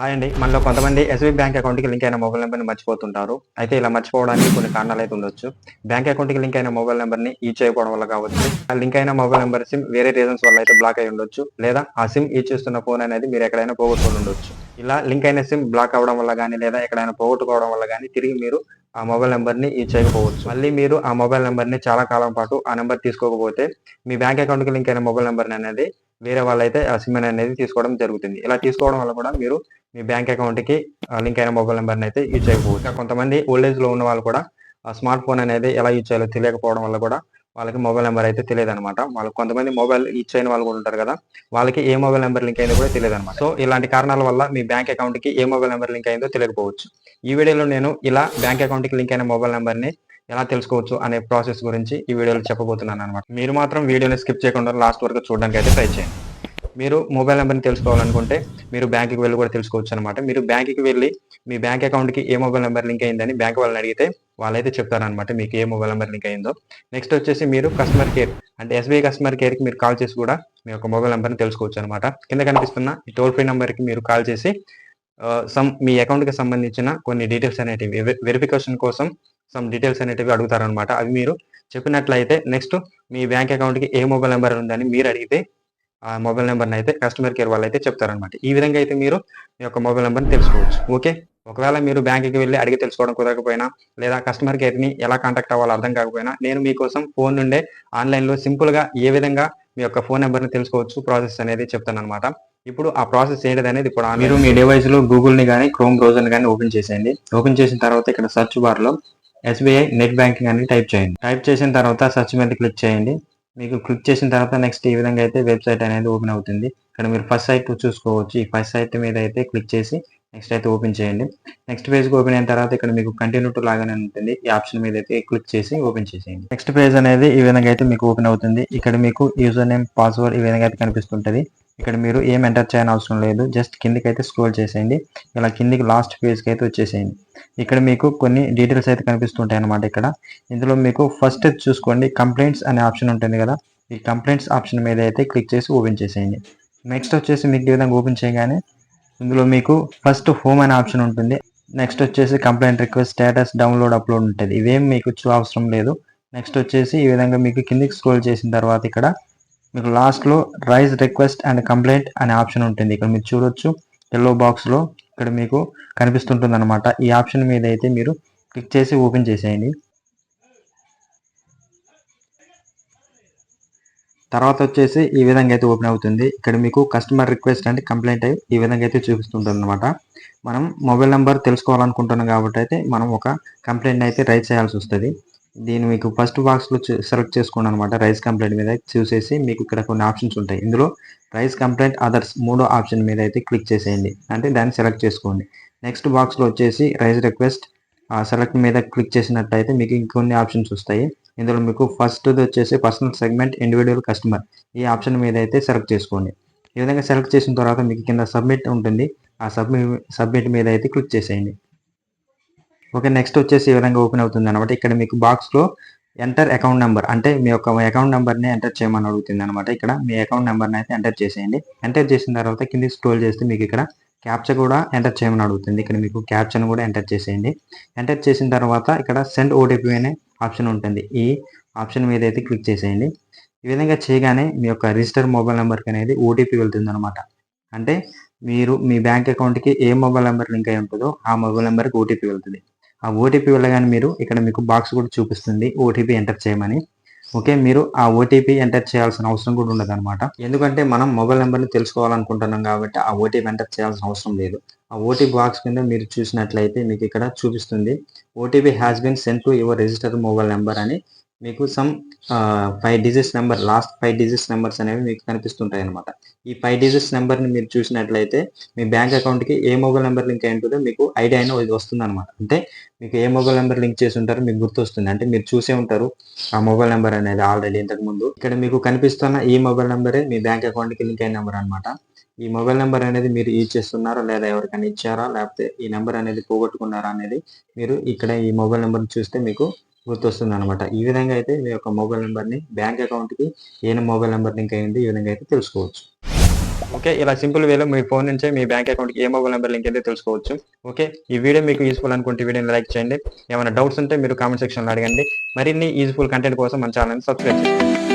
Hi అండి. మనలో కొంతమంది ఎస్బీ బ్యాంక్ అకౌంట్కి లింక్ అయిన మొబైల్ నెంబర్ని మర్చిపోతుంటారు. అయితే ఇలా మర్చిపోవడానికి కొన్ని కారణాలు అయితే ఉండొచ్చు. బ్యాంక్ అకౌంట్కి లింక్ అయిన మొబైల్ నెంబర్ని ఈ చేయకపోవడం వల్ల కావచ్చు. ఆ లింక్ అయిన మొబైల్ నెంబర్ సిమ్ వేరే రీజన్స్ వల్ల అయితే బ్లాక్ అయి ఉండొచ్చు. లేదా ఆ సిమ్ ఈ చేస్తున్న ఫోన్ అనేది మీరు ఎక్కడైనా పోగొట్టుకుని ఉండొచ్చు. ఇలా లింక్ అయిన సిమ్ బ్లాక్ అవ్వడం వల్ల కానీ లేదా ఎక్కడైనా పోగొట్టుకోవడం వల్ల కానీ తిరిగి మీరు ఆ మొబైల్ నెంబర్ని ఈ చేయకపోవచ్చు. మళ్ళీ మీరు ఆ మొబైల్ నెంబర్ని చాలా కాలం పాటు ఆ నెంబర్ తీసుకోకపోతే మీ బ్యాంక్ అకౌంట్కి లింక్ అయిన మొబైల్ నెంబర్ అనేది వేరే వాళ్ళైతే ఆ సిమ్ అనేది తీసుకోవడం జరుగుతుంది. ఇలా తీసుకోవడం వల్ల కూడా మీరు మీ బ్యాంక్ అకౌంట్కి లింక్ అయిన మొబైల్ నెంబర్ అయితే యూజ్ చేయకపోవచ్చు. ఇంకా కొంతమంది ఓల్డ్ ఏజ్లో ఉన్న వాళ్ళు కూడా స్మార్ట్ ఫోన్ అనేది ఎలా యూజ్ చేయాలో తెలియకపోవడం వల్ల కూడా వాళ్ళకి మొబైల్ నెంబర్ అయితే తెలియదు అనమాట వాళ్ళకి కొంతమంది మొబైల్ యూజ్ చేయని వాళ్ళు కూడా ఉంటారు కదా వాళ్ళకి ఏ మొబైల్ నెంబర్ లింక్ అయిందో కూడా తెలియదు అనమాట సో ఇలాంటి కారణాల వల్ల మీ బ్యాంక్ అకౌంట్కి ఏ మొబైల్ నెంబర్ లింక్ అయిందో తెలియకపోవచ్చు. ఈ వీడియోలో నేను ఇలా బ్యాంక్ అకౌంట్కి లింక్ అయిన మొబైల్ నెంబర్ని ఎలా తెలుసుకోవచ్చు అనే ప్రాసెస్ గురించి ఈ వీడియోలో చెప్పబోతున్నాను అనమాట మీరు మాత్రం వీడియోని స్కిప్ చేయకుండా లాస్ట్ వరకు చూడడానికి అయితే ట్రై చేయండి. మీరు మొబైల్ నెంబర్ని తెలుసుకోవాలనుకుంటే మీరు బ్యాంకుకి వెళ్ళి కూడా తెలుసుకోవచ్చు అనమాట మీరు బ్యాంకుకి వెళ్ళి మీ బ్యాంక్ అకౌంట్కి ఏ మొబైల్ నెంబర్ లింక్ అయిందని బ్యాంక్ వాళ్ళని అడిగితే వాళ్ళైతే చెప్తారనమాట మీకు ఏ మొబైల్ నెంబర్ లింక్ అయిందో. నెక్స్ట్ వచ్చేసి మీరు కస్టమర్ కేర్ అంటే ఎస్బీఐ కస్టమర్ కేర్కి మీరు కాల్ చేసి కూడా మీ యొక్క మొబైల్ నెంబర్ని తెలుసుకోవచ్చు అనమాట కింద కనిపిస్తున్న ఈ టోల్ ఫ్రీ నెంబర్కి మీరు కాల్ చేసి సమ్ మీ అకౌంట్కి సంబంధించిన కొన్ని డీటెయిల్స్ అనేటివి వెరిఫికేషన్ కోసం సమ్ డీటెయిల్స్ అనేటివి అడుగుతారనమాట అవి మీరు చెప్పినట్లయితే నెక్స్ట్ మీ బ్యాంక్ అకౌంట్కి ఏ మొబైల్ నెంబర్ ఉందని మీరు అడిగితే ఆ మొబైల్ నెంబర్ని అయితే కస్టమర్ కేర్ వాళ్ళు అయితే చెప్తారనమాట ఈ విధంగా అయితే మీరు మీ యొక్క మొబైల్ నెంబర్ని తెలుసుకోవచ్చు. ఓకే? ఒకవేళ మీరు బ్యాంకుకి వెళ్ళి అడిగి తెలుసుకోవడం కుదరకపోయినా లేదా కస్టమర్ కేర్ని ఎలా కాంటాక్ట్ అవ్వాలో అర్థం కాకపోయినా నేను మీకోసం ఫోన్ నుండే ఆన్లైన్లో సింపుల్గా ఏ విధంగా మీ యొక్క ఫోన్ నెంబర్ని తెలుసుకోవచ్చు ప్రాసెస్ అనేది చెప్తాను అనమాట ఇప్పుడు ఆ ప్రాసెస్ ఏంటిది అనేది ఇప్పుడు మీరు మీ డివైస్లో గూగుల్ని కానీ క్రోమ్ బ్రౌజర్ని కానీ ఓపెన్ చేసేయండి. ఓపెన్ చేసిన తర్వాత ఇక్కడ సర్చ్ బార్లో ఎస్బీఐ నెట్ బ్యాంకింగ్ అని టైప్ చేయండి. టైప్ చేసిన తర్వాత సర్చ్ మీద క్లిక్ చేయండి. మీకు క్లిక్ చేసిన తర్వాత నెక్స్ట్ ఈ విధంగా అయితే వెబ్సైట్ అనేది ఓపెన్ అవుతుంది. ఇక్కడ మీరు ఫస్ట్ సైట్ చూసుకోవచ్చు. ఈ ఫస్ట్ సైట్ మీద అయితే క్లిక్ చేసి నెక్స్ట్ అయితే ఓపెన్ చేయండి. నెక్స్ట్ పేజ్కి ఓపెన్ అయిన తర్వాత ఇక్కడ మీకు కంటిన్యూ టు లాగానే ఉంటుంది. ఈ ఆప్షన్ మీద అయితే క్లిక్ చేసి ఓపెన్ చేసేయండి. నెక్స్ట్ పేజ్ అనేది ఈ విధంగా అయితే మీకు ఓపెన్ అవుతుంది. ఇక్కడ మీకు యూజర్ నేమ్ పాస్వర్డ్ ఈ విధంగా అయితే కనిపిస్తుంటది. ఇక్కడ మీరు ఏం ఎంటర్ చేయని అవసరం లేదు. జస్ట్ కిందికి అయితే స్క్రోల్ చేసేయండి. ఇలా కిందికి లాస్ట్ పేజ్కి అయితే వచ్చేసేయండి. ఇక్కడ మీకు కొన్ని డీటెయిల్స్ అయితే కనిపిస్తుంటాయి అనమాట ఇక్కడ. ఇందులో మీకు ఫస్ట్ చూసుకోండి కంప్లైంట్స్ అనే ఆప్షన్ ఉంటుంది కదా. ఈ కంప్లైంట్స్ ఆప్షన్ మీద అయితే క్లిక్ చేసి ఓపెన్ చేసేయండి. నెక్స్ట్ వచ్చేసి మీకు ఈ విధంగా ఓపెన్ చేయగానే ఇందులో మీకు ఫస్ట్ హోమ్ అనే ఆప్షన్ ఉంటుంది. నెక్స్ట్ వచ్చేసి complaint request status download upload ఉంటుంది. ఇవేం మీకు చూ అవసరం లేదు. నెక్స్ట్ వచ్చేసి ఈ విధంగా మీకు కిందికి స్క్రోల్ చేసిన తర్వాత ఇక్కడ మీకు లాస్ట్లో రైజ్ రిక్వెస్ట్ అండ్ కంప్లైంట్ అనే ఆప్షన్ ఉంటుంది. ఇక్కడ మీరు చూడొచ్చు ఎల్లో బాక్స్లో ఇక్కడ మీకు కనిపిస్తుంటుంది అనమాట ఈ ఆప్షన్ మీద అయితే మీరు క్లిక్ చేసి ఓపెన్ చేసేయండి. తర్వాత వచ్చేసి ఈ విధంగా అయితే ఓపెన్ అవుతుంది. ఇక్కడ మీకు కస్టమర్ రిక్వెస్ట్ అండ్ కంప్లైంట్ అయి ఈ విధంగా అయితే చూపిస్తుంటుంది అనమాట మనం మొబైల్ నెంబర్ తెలుసుకోవాలనుకుంటున్నాం కాబట్టి అయితే మనం ఒక కంప్లైంట్ అయితే రైట్ చేయాల్సి వస్తుంది. దీన్ని మీకు ఫస్ట్ బాక్స్లో సెలెక్ట్ చేసుకోండి అనమాట రైస్ కంప్లైంట్ మీద చూసేసి మీకు ఇక్కడ కొన్ని ఆప్షన్స్ ఉంటాయి. ఇందులో రైస్ కంప్లైంట్ అదర్స్ మూడో ఆప్షన్ మీద అయితే క్లిక్ చేసేయండి. అంటే దాన్ని సెలెక్ట్ చేసుకోండి. నెక్స్ట్ బాక్స్లో వచ్చేసి రైస్ రిక్వెస్ట్ సెలెక్ట్ మీద క్లిక్ చేసినట్టయితే మీకు ఇంకొన్ని ఆప్షన్స్ వస్తాయి. ఇందులో మీకు ఫస్ట్ది వచ్చేసి పర్సనల్ సెగ్మెంట్ ఇండివిజువల్ కస్టమర్ ఈ ఆప్షన్ మీద అయితే సెలెక్ట్ చేసుకోండి. ఈ విధంగా సెలెక్ట్ చేసిన తర్వాత మీకు కింద సబ్మిట్ ఉంటుంది. ఆ సబ్మిట్ సబ్మిట్ మీద అయితే క్లిక్ చేసేయండి. ఓకే నెక్స్ట్ వచ్చేసి ఈ విధంగా ఓపెన్ అవుతుంది అనమాట ఇక్కడ మీకు బాక్స్లో ఎంటర్ అకౌంట్ నెంబర్ అంటే మీ యొక్క అకౌంట్ నెంబర్ని ఎంటర్ చేయమని అడుగుతుంది అనమాట ఇక్కడ. మీ అకౌంట్ నెంబర్ని అయితే ఎంటర్ చేసేయండి. ఎంటర్ చేసిన తర్వాత కింద స్క్రోల్ చేస్తే మీకు ఇక్కడ క్యాప్చర్ కూడా ఎంటర్ చేయమని అడుగుతుంది. ఇక్కడ మీకు క్యాప్చర్ని కూడా ఎంటర్ చేసేయండి. ఎంటర్ చేసిన తర్వాత ఇక్కడ సెండ్ ఓటీపీ అనే ఆప్షన్ ఉంటుంది. ఈ ఆప్షన్ మీద అయితే క్లిక్ చేసేయండి. ఈ విధంగా చేయగానే మీ యొక్క రిజిస్టర్ మొబైల్ నెంబర్కి అనేది ఓటీపీ వెళ్తుంది అనమాట అంటే మీరు మీ బ్యాంక్ అకౌంట్కి ఏ మొబైల్ నెంబర్ లింక్ అయి ఉంటుందో ఆ మొబైల్ నెంబర్కి ఓటీపీ వెళ్తుంది. ఆ ఓటీపీ వెళ్ళగానే మీరు ఇక్కడ మీకు బాక్స్ కూడా చూపిస్తుంది. ఓటీపీ ఎంటర్ చేయమని. ఓకే మీరు ఆ ఓటీపీ ఎంటర్ చేయాల్సిన అవసరం కూడా ఉండదు అనమాట ఎందుకంటే మనం మొబైల్ నెంబర్ని తెలుసుకోవాలనుకుంటున్నాం కాబట్టి ఆ ఓటీపీ ఎంటర్ చేయాల్సిన అవసరం లేదు. ఆ ఓటీపీ బాక్స్ కింద మీరు చూసినట్లయితే మీకు ఇక్కడ చూపిస్తుంది. OTP has been send to your register mobile number అని. మీకు some five digits number last five digits numbers అనేవి మీకు కనిపిస్తుంటాయి అనమాట ఈ ఫైవ్ డిజిట్స్ నెంబర్ని మీరు చూసినట్లయితే మీ బ్యాంక్ అకౌంట్కి ఏ మొబైల్ నెంబర్ లింక్ అయి ఉంటుందో మీకు ఐడియా అయినా ఇది వస్తుంది అనమాట అంటే మీకు ఏ మొబైల్ నెంబర్ లింక్ చేసి ఉంటారో మీకు గుర్తొస్తుంది. అంటే మీరు చూసే ఉంటారు ఆ మొబైల్ నెంబర్ అనేది ఆల్రెడీ ఇంతకుముందు ఇక్కడ మీకు కనిపిస్తున్న ఈ మొబైల్ నెంబరే మీ బ్యాంక్ అకౌంట్కి లింక్ అయిన నెంబర్ అనమాట ఈ మొబైల్ నెంబర్ అనేది మీరు యూజ్ చేస్తున్నారా లేదా ఎవరికైనా ఇచ్చారా? లేకపోతే ఈ నెంబర్ అనేది పోగొట్టుకున్నారా అనేది మీరు ఇక్కడ ఈ మొబైల్ నెంబర్ చూస్తే మీకు గుర్తొస్తుంది అనమాట ఈ విధంగా అయితే మీ యొక్క మొబైల్ నెంబర్ని బ్యాంక్ అకౌంట్కి ఏ మొబైల్ నెంబర్ లింక్ అయింది ఈ విధంగా అయితే తెలుసుకోవచ్చు. ఓకే ఇలా సింపుల్ వేలో మీ ఫోన్ నుంచే మీ బ్యాంక్ అకౌంట్కి ఏ మొబైల్ నెంబర్ లింక్ అయితే తెలుసుకోవచ్చు. ఓకే ఈ వీడియో మీకు యూస్ఫుల్ అనుకుంటే వీడియోని లైక్ చేయండి. ఏమైనా డౌట్స్ ఉంటే మీరు కామెంట్ సెక్షన్లో అడగండి. మరిన్ని యూజ్ఫుల్ కంటెంట్ కోసం మన ఛానల్ని సబ్స్క్రైబ్ చేయండి.